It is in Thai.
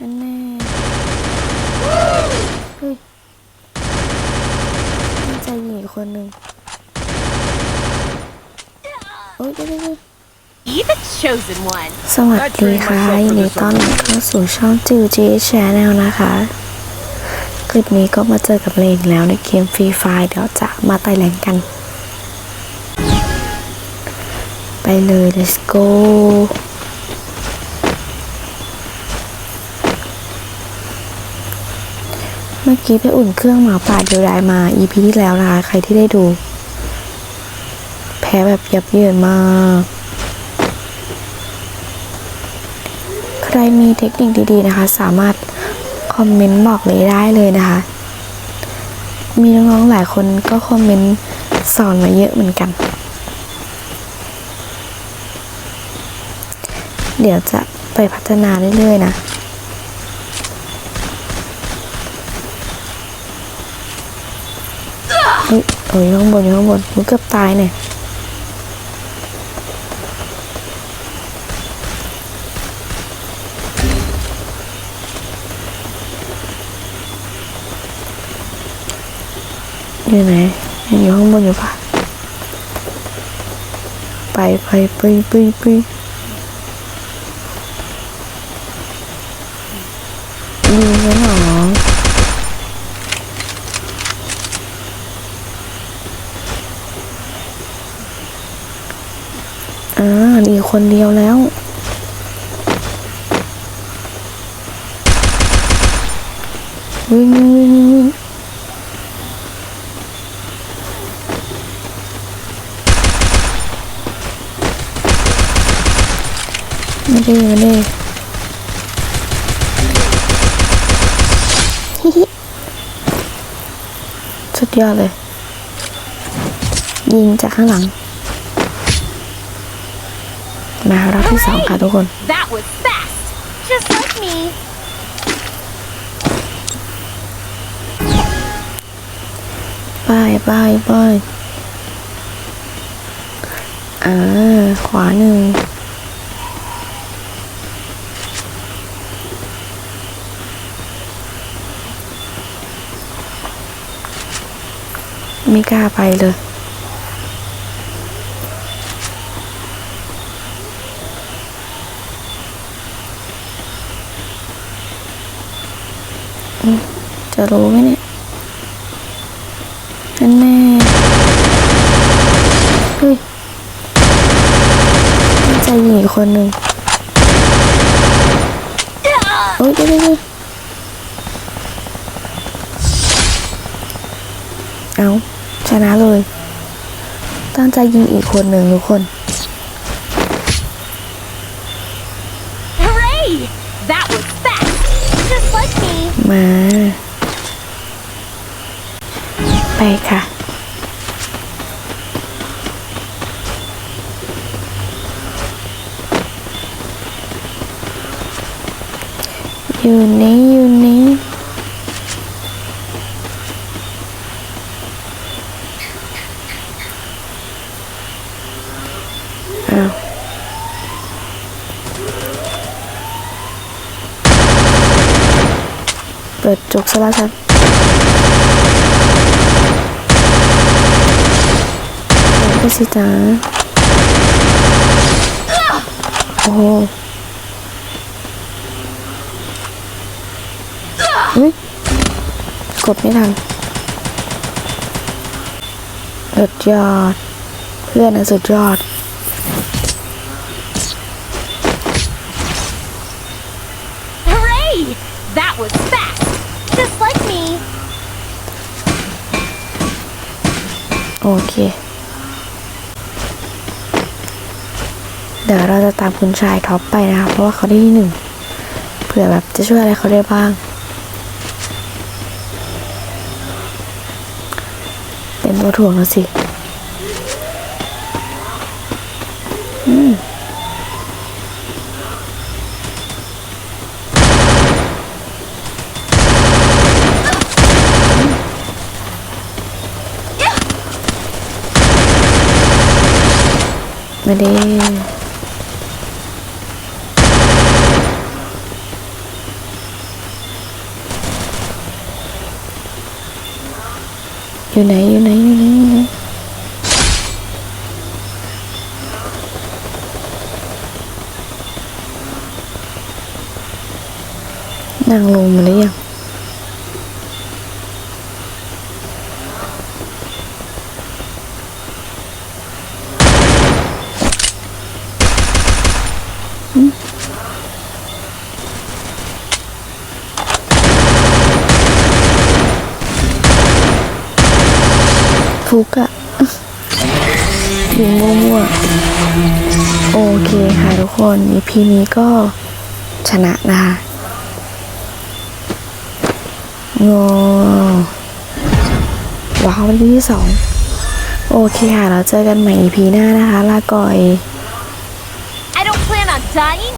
นั่นแน่เฮ้ยน่าจะหญิงคนหนึ่งโอ้ยเดี๋ยวเดี๋ยวเดี๋ยว Be the chosen one. สวัสดีค่ะยินดีต้อนรับเข้าสู่ช่องจิวจีแชนแนลนะคะ คลิปนี้ก็มาเจอกับเลงแล้วในเกมฟรีไฟเดี๋ยวจะมาไต่แรงกัน ไปเลย let's go เมื่อกี้ไปอุ่นเครื่องหมาป่าเดียวดายมา EP ที่แล้วนะคะใครที่ได้ดู แพ้แบบยับเยินมาก ใครมีเทคนิคดีๆนะคะ สามารถคอมเมนต์บอกเลยได้เลยนะคะ มีน้องๆหลายคนก็คอมเมนต์สอนมาเยอะเหมือนกัน เดี๋ยวจะไปพัฒนาเรื่อยๆนะ เฮ้ยเอ้ยข้างบนอยู่ข้างบนมันเกือบตายเนี่ยอยู่ไหนยังอยู่ข้างบนอยู่ปะไปไปไปไปไปยิงแล้วเหรอ อ่าดีคนเดียวแล้ว วิ่งวิ่งวิ่งวิ่งม่ได้ไม่ได้ฮิฮิสุดยอดเลย ยิงจากข้างหลัง มารอบที่สองค่ะทุกคน That was fast. Just like me. ไปไปไปอ่า ขวาหนึ่งไม่กล้าไปเลย จะรู้ไหมเนี่ยนั่นแน่เฮ้ยน่าจะหญิงอีกคนหนึ่งโอ้ยเดี๋ยวเดี๋ยวเดี๋ยวเอาชนะเลย ตั้งใจยิงอีกคนหนึ่งทุกคน Hooray! That was fast. Just like me. มา ไปค่ะ อยู่นี่อยู่นี่อ้าวเปิดจุกซะแล้วฉันเดไปสิจ๊ะโอ้โหเฮ้ยกดไม่ทันสุดยอด เพื่อนนะสุดยอด Hooray! That was fast. Just like me. โอเค เดี๋ยวเราจะตามคุณชายท็อปไปนะคะ เพราะว่าเขาได้ที่หนึ่งเผื่อแบบจะช่วยอะไรเขาได้บ้าง เป็นตัวถ่วงแล้วสิอืมไม่ได้ อยู่ไหนอยู่ไหนอยู่ไห นอยู่ไหนนางลงมาหรือยังฟุกอะยิงมั่วๆ โอเคค่ะทุกคน EP นี้ก็ชนะนะคะงอว้าววันที่สอง โอเคค่ะ เราเจอกันใหม่ EP หน้านะคะ ลาก่อย I don't plan on dying